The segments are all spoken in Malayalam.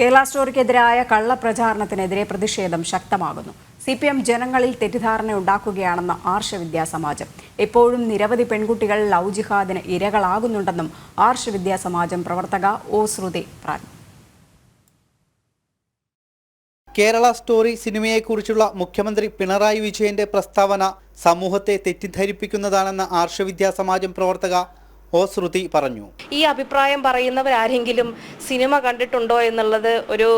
കേരള സ്റ്റോറിക്കെതിരായ കള്ളപ്രചാരണത്തിനെതിരെ പ്രതിഷേധം ശക്തമാകുന്നു. സി പി എം ജനങ്ങളിൽ തെറ്റിദ്ധാരണ ഉണ്ടാക്കുകയാണെന്ന് ആർഷ എപ്പോഴും നിരവധി പെൺകുട്ടികൾ ലവ് ജിഹാദിന് ഇരകളാകുന്നുണ്ടെന്നും ആർഷ പ്രവർത്തക ഒ ശ്രുതി പറഞ്ഞു. കേരള സ്റ്റോറി സിനിമയെക്കുറിച്ചുള്ള മുഖ്യമന്ത്രി പിണറായി വിജയന്റെ പ്രസ്താവന സമൂഹത്തെ തെറ്റിദ്ധരിപ്പിക്കുന്നതാണെന്ന് ആർഷവിദ്യാ സമാജം പ്രവർത്തക ഒ ശ്രുതി പറഞ്ഞു. ഈ അഭിപ്രായം പറയുന്നവരാരെങ്കിലും സിനിമ കണ്ടിട്ടുണ്ടോ എന്നുള്ളത് ഒരു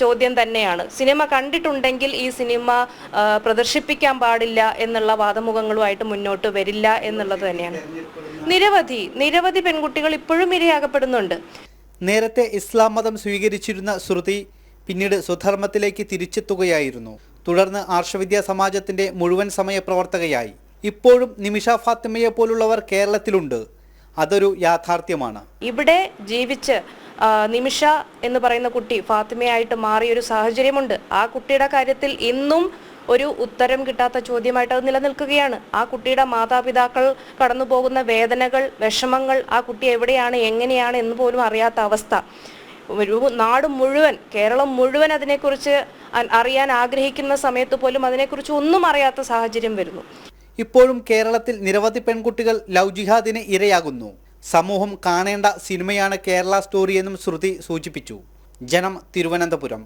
ചോദ്യം തന്നെയാണ്. സിനിമ കണ്ടിട്ടുണ്ടെങ്കിൽ ഈ സിനിമ പ്രദർശിപ്പിക്കാൻ പാടില്ല എന്നുള്ള വാദമുഖങ്ങളുമായിട്ട് മുന്നോട്ട് വരില്ല എന്നുള്ളത് തന്നെയാണ്. നിരവധി നിരവധി പെൺകുട്ടികൾ ഇപ്പോഴും ഇരയാകപ്പെടുന്നുണ്ട് നേരത്തെ ഇസ്ലാം മതം സ്വീകരിച്ചിരുന്ന ശ്രുതി പിന്നീട് സ്വധർമ്മത്തിലേക്ക് തിരിച്ചെത്തുകയായിരുന്നു. തുടർന്ന് ആർഷവിദ്യാ സമാജത്തിന്റെ മുഴുവൻ സമയ പ്രവർത്തകയായി ഇപ്പോഴും നിമിഷ ഫാത്തിമയെ പോലുള്ളവർ കേരളത്തിലുണ്ട്. അതൊരു യാഥാർത്ഥ്യമാണ്. ഇവിടെ ജീവിച്ച് നിമിഷ എന്ന് പറയുന്ന കുട്ടി ഫാത്തിമയായിട്ട് മാറിയൊരു സാഹചര്യമുണ്ട്. ആ കുട്ടിയുടെ കാര്യത്തിൽ ഇന്നും ഒരു ഉത്തരം കിട്ടാത്ത ചോദ്യമായിട്ട് അത് നിലനിൽക്കുകയാണ്. ആ കുട്ടിയുടെ മാതാപിതാക്കൾ കടന്നു പോകുന്ന വേദനകൾ വിഷമങ്ങൾ ആ കുട്ടി എവിടെയാണ് എങ്ങനെയാണ് എന്ന് പോലും അറിയാത്ത അവസ്ഥ. ഒരു നാട് മുഴുവൻ കേരളം മുഴുവൻ അതിനെക്കുറിച്ച് അറിയാൻ ആഗ്രഹിക്കുന്ന സമയത്ത് പോലും അതിനെക്കുറിച്ച് ഒന്നും അറിയാത്ത സാഹചര്യം വരുന്നു. ഇപ്പോഴും കേരളത്തിൽ നിരവധി പെൺകുട്ടികൾ ലവ് ജിഹാദിന് ഇരയാകുന്നു. സമൂഹം കാണേണ്ട സിനിമയാണ് കേരള സ്റ്റോറി എന്നും ശ്രുതി സൂചിപ്പിച്ചു. ജനം തിരുവനന്തപുരം.